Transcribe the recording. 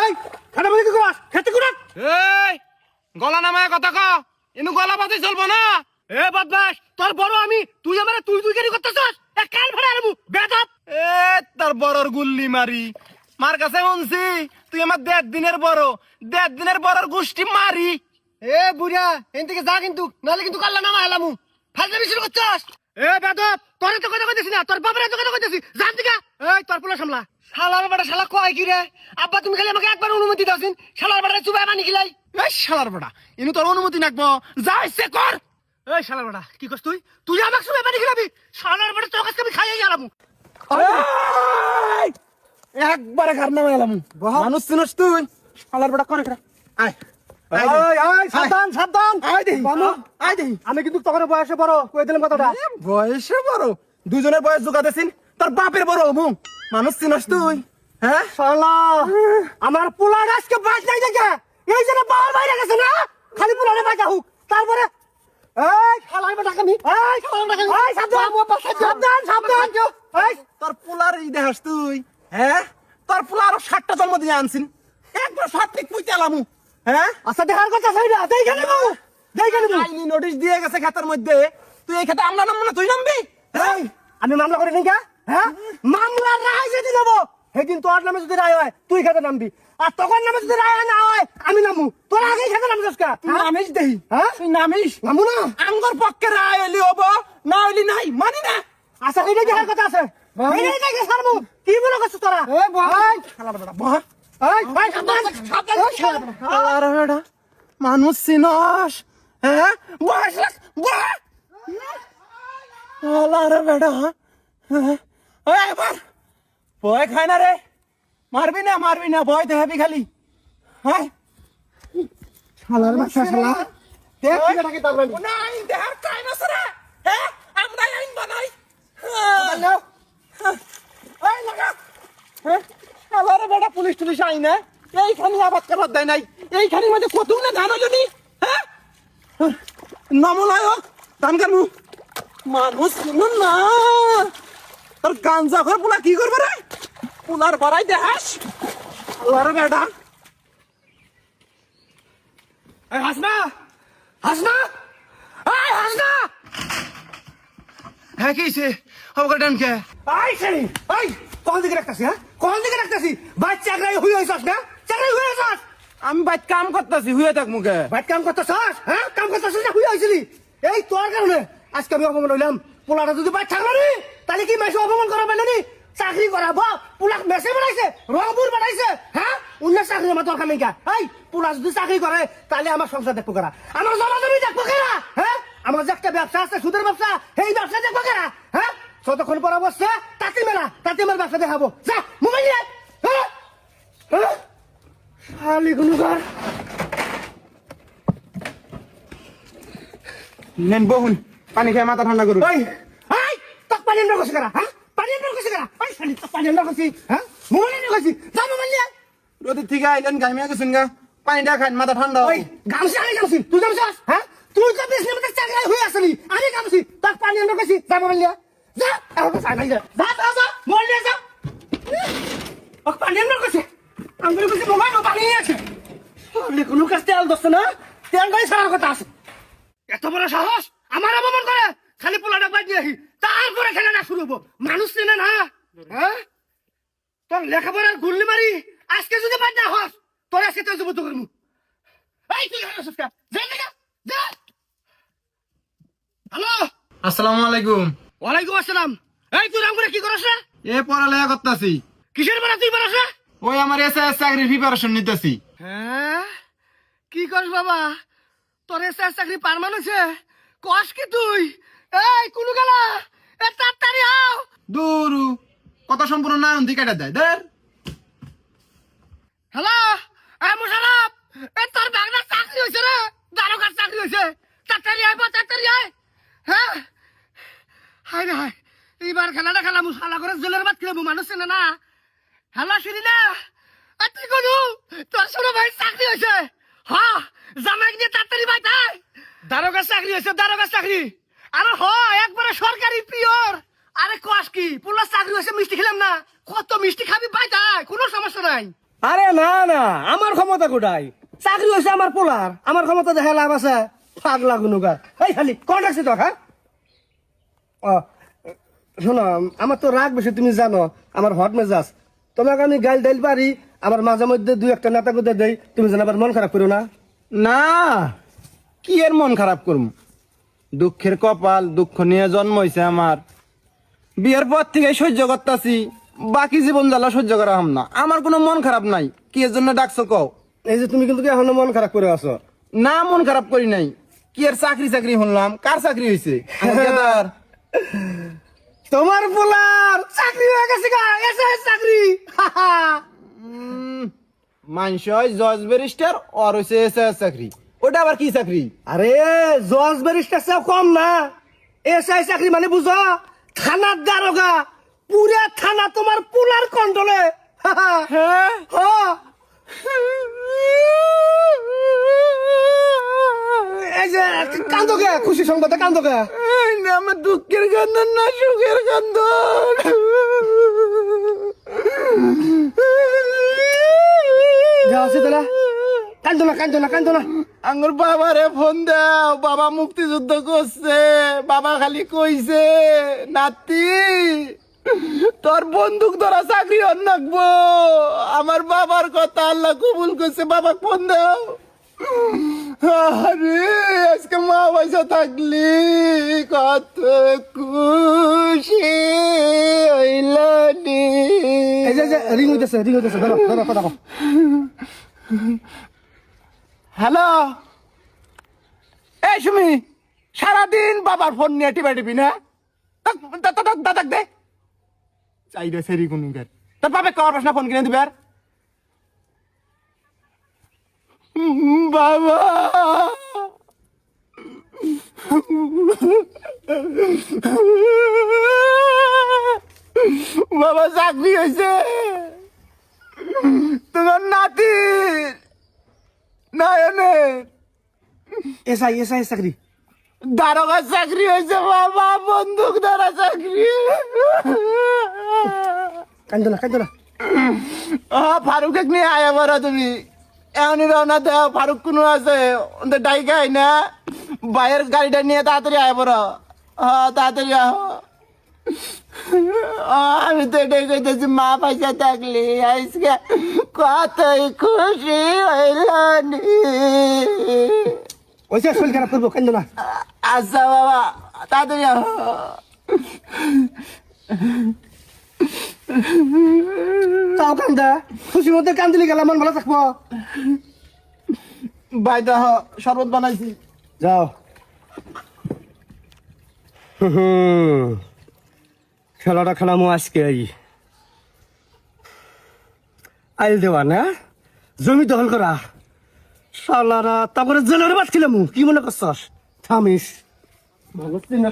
এই খাটা বলি কি করাস? খেতে করাস? এই গলা নামায় কথা ক। ইনু গলা বাজে চলবো না। এ বদমাস তোর বড় আমি। তুই আমারে তুই তুই কেন করতেছস? এ কাল ভাড়া আলমু বেদব। এ তার বড়র গুল্লি মারি। মার কাছে শুনছি তুই আমার দেড় দিনের বড়। দেড় দিনের বড়র গোষ্ঠী মারি। এ বুড়া এন থেকে যা কিন্তু নালে কিন্তু কাল্লা নামা আলামু ফাজলে বিশুর করছস? এ বেদব তোরে তো কথা কইতেছি না তোর বাবারে তো কথা কইতেছি। জান দিকা এই তোর পোলা সামলা। শালার বেটা শালা কয় কি রে? আব্বা তুমি খালি আমাকে একবার অনুমতি দাওছিন শালার বেটা চুবাই মানি খিলাই এই শালার বেটা ইনু তোর অনুমতি নাকবো। যা ইচ্ছে কর। এই শালার বেটা কি করছ তুই? তুই আমাকে চুবাই মানি খিলাবি শালার বেটা তোর কাছে আমি খাইয়ে গেলাম একবারে ঘর নামে এলাম মানুষ চিনস তুই। শালার বেটা করে আয়। আমি কিন্তু তখন বয়সে বড় কই দিলাম কথাটা। বয়সে বড়? দুজনের বয়স যোগাতেছিন তোর বাপের বড় মু মানুষ চিনস তুই হ্যাঁ? শালা আমার পোলার আজকে বাজ নাই দেখে। এই জন্য বাবার বাইরে গেছে না? খালি পোলারে বাজা হোক। তারপরে এই শালাই বেটা কামি এই শালাই বেটা কামি এই সাবধান। সাবধান। সাবধান এই তোর পোলার ই দেখাস তুই হ্যাঁ? তোর পোলা আরও ষাটটা জন্ম দিয়ে আনছিন। একবার সব ঠিক পুইতে এলামু হ্যাঁ? আচ্ছা দেখার কথা চাই না? দেই গেলে দেই গেলে আইনি নোটিশ দিয়ে গেছে খাতার মধ্যে। তুই এই খাতে আমরা নামবো না তুই নামবি? এই আমি মামলা করে নিকা হ্যাঁ মামলার রায় যদি নেব সেদিন তোর নামে যদি রায় হয় তুই খেতে নামবি আর তখন নামে যদি রায় না হয় আমি নামু তোর আগেই খেতে কা নামিস দেহি হ্যাঁ তুই নামিস নামু না আঙ্গর পক্ষে রায় হইলি হব না হইলি নাই মানি না আচ্ছা এইটাই দেখার কথা আছে কি বলে করছিস তোরা মানুষ চিনস হ্যাঁ বয়স বেটা হ্যাঁ ভয় খায় না রে। মারবি না মারবি না ভয় দেখাবি খালি। হ্যাঁ? শালার বাচ্চা শালা। দেখ কি বেটাকে তারবানি না আইন দেহার টাইম আছে রে। হ্যাঁ? আমরা আইন বানাই। এই লাগা। হ্যাঁ? আলার বেটা পুলিশ টুলিশ আইনে এইখানে আবাদ করার দেয় নাই। এইখানে মধ্যে কত না ধান হইল নি? হ্যাঁ? নমলায় হোক ধান কানু মানুষ শুনুন না। তোর গাঞ্জা ঘর পোলা কি করবে রে? পোলার বাড়াই দেখাস। আল্লাহর বেটা। এই হাসনা হাসনা হ্যাঁ কি সে হবে ডান কে? এই সেরি এই কোন দিকে রাখতাছি হ্যাঁ? কোন দিকে রাখতাছি? ভাই চাকরাই হুই হইছস না? চাকরাই হুই হইছস? আমি বাইত কাম করতেছি হুয়ে থাক মুখে। ভাই কাম করতেছস? হ্যাঁ কাম করতেছস না হুই হইছিলি? এই তোর কারণে আজকে আমি অপমান হইলাম। পোলাটা যদি ভাই থাকল তাহলে কি মেসে অপমান করা পাইলো নি? চাকরি করাব পোলাক মেসে বানাইছে রংপুর বানাইছে হ্যাঁ? অন্য চাকরি আমার দরকার নেই কা এই পোলা যদি চাকরি করে তাহলে আমার সংসার দেখব কারা? আমার জমা জমি দেখব কারা? হ্যাঁ? আমার যে একটা ব্যবসা আছে সুদের ব্যবসা সেই ব্যবসা দেখব কারা? হ্যাঁ? যতক্ষণ পর বসছে তাতে মেলা তাতে আমার ব্যবসা দেখাবো। যা মোবাইল নিয়ে। হ্যাঁ? হ্যাঁ? শালি গুনুগার নেন বহুন পানি খেয়ে মাথা ঠান্ডা করুন। আনবার কইছি কারা হ্যাঁ পানি আনবার কইছি কারা? পানি আনবার কইছি হ্যাঁ মোবাইল আনবার কইছি যা মোবাইল নিয়ে। রোদের থেকে আইলেন গাইমিয়া গেছেন গা। পানিটা খান মাথা ঠান্ডা ওই গামছি আমি গামছি তুই গামছিস হ্যাঁ তুই তো বিশ মিনিটের চাকরি হয়ে আসলি আমি গামছি তোক পানি আনবার কইছি যা মোবাইল নিয়ে। যা এখন তো সাইড যা যা যা মোবাইল নিয়ে যা তোক পানি আনবার কইছি আমি কইছি মোবাইল পানি নিয়ে আছে। কোনো কাজ তেল দোস্ত না? তেল গাড়ি ছাড়ার কথা আছে। এত বড় সাহস আমার অপমান করে খালি পোলাটা বাদ দিয়ে আহি তারপরে মানুষ চেনে না হ্যাঁ? তোর লেখাপড়ার গুল্লি মারি আজকে যদি বাদ না হস তোর আজকে তো যুবত করব এই তুই হ্যালো? আসসালামু আলাইকুম। ওয়ালাইকুম আসসালাম। এই তুই রাম করে কি করছ না এ পড়ালেখা করতেছি। কিসের বেলা তুই না ওই আমার এসএস চাকরির প্রিপারেশন নিতেছি। হ্যাঁ? কি করস বাবা? তোর এসে চাকরি পারমান হয়েছে। কস কি তুই? এই কোন গেলা এ তাড়াতাড়ি কথা সম্পূর্ণ না, অন্তি কেটে দেয়। দের হ্যালো? এই মুশারফ, এ তোর চাকরি হয়েছে রে? দারোগার চাকরি হয়েছে। তাড়াতাড়ি আয় তাড়াতাড়ি আয়। হ্যাঁ? হাই হাই এইবার খেলাটা খেলাম শালা করে জেলের মানুষ না। হ্যালো তুই তোর ছোট ভাই চাকরি হয়েছে। হ্যাঁ জামাই দিয়ে তাড়াতাড়ি বাই দারোগার চাকরি হয়েছে, দারোগার চাকরি। আরে হ, একবারে সরকারি পিওর। আরে কস কি পুলার চাকরি হয়েছে মিষ্টি খেলাম না। কত মিষ্টি খাবি পাই তাই কোনো সমস্যা নাই। আরে না না আমার ক্ষমতা কোটাই চাকরি হয়েছে আমার পোলার আমার ক্ষমতা দেখা লাভ আছে। ফাগ লাগুনুগা এই খালি কন রাখছি তো হ্যাঁ? ও শোনো আমার তো রাগ বেশি তুমি জানো আমার হট মেজাজ। তোমাকে আমি গাইল ডাইল পারি আমার মাঝে মধ্যে দুই একটা নেতা কোথায় দেই তুমি যেন আবার মন খারাপ করো না। না কি এর মন খারাপ করম? দুঃখের কপাল দুঃখ নিয়ে জন্ম হয়েছে আমার। বিয়ের পর থেকে সহ্য করতেছি। বাকি জীবন জ্বালা সহ্য করা হাম না। আমার কোনো মন খারাপ নাই। কি এর জন্য ডাকছো কও? এই যে তুমি কিন্তু এখনও মন খারাপ করে আছো? না মন খারাপ করি নাই। কি এর চাকরি চাকরি শুনলাম কার চাকরি হয়েছে তোমার পোলার চাকরি হয়ে গেছে গা এসে চাকরি। মানুষ জজ ব্যারিস্টার আর হয়েছে এসআইএস চাকরি। ওটা আবার কি চাকরি? আরে জজ ব্যারিস্টার চেয়েও কম না। এসআই চাকরি মানে বুঝো? থানার দারোগা পুরা থানা তোমার পোলার কন্ট্রোলে হ্যাঁ। এই যে কান্দো কে খুশি সংবাদে কান্দো আমার দুঃখের কান্দন না সুখের কান্দন যাও তাহলে। কান্দো না কান্দো না কান্দো না আঙ্গুর বাবারে ফোন দাও বাবা মুক্তিযুদ্ধ করছে বাবা খালি কইছে নাতি তোর বন্দুক ধরা চাকরি হন নাকবো আমার বাবার কথা আল্লাহ কবুল করছে বাবা ফোন দাও। আরে আজকে মা পয়সা থাকলি কত খুশি হইলানি এই যে রিং হইতেছে রিং হইতেছে ধরো ধরো কথা কও। হ্যালো? এই সুমি, সারাদিন বাবার ফোন নিয়ে টিপা টিপি, না? দাদাক দে। চাই রে সেরি কোন তোর বাপে কর প্রশ্ন ফোন কিনে দিবে আর। বাবা! বাবা, চাকরি হয়েছে তোমার নাতি নয়নের। এসআই এসআই চাকরি। দারোগা চাকরি হয়েছে বাবা বন্দুক ধরা চাকরি। কান্দো না কান্দো না ও ফারুক নিয়ে আয়া বড় তুমি। এমনি রওনা দেও ফারুক কোনো আছে? ডাইকাই না। বাইরের গাড়িটা নিয়ে তাড়াতাড়ি আয়া বড় হ তাড়াতাড়ি আহ আমি তো এটাই কইতেছি মা পয়সা থাকলি আজকে কতই খুশি হইল নি। ওই যে শরীর খারাপ করব কান্দো না? আচ্ছা বাবা তাড়াতাড়ি তাও কান্দা? খুশির মধ্যে কান্দিলে গেলে মন ভালো থাকব। বাইদা শরবত বানাইছি। যাও। খেলাটা খেলামো আজকে আইল দেওয়া, না? জমি দখল করা। সালারা তারপরে জেলের বাদ খেলামু, কি মনে করছস? থামিস। ভালো না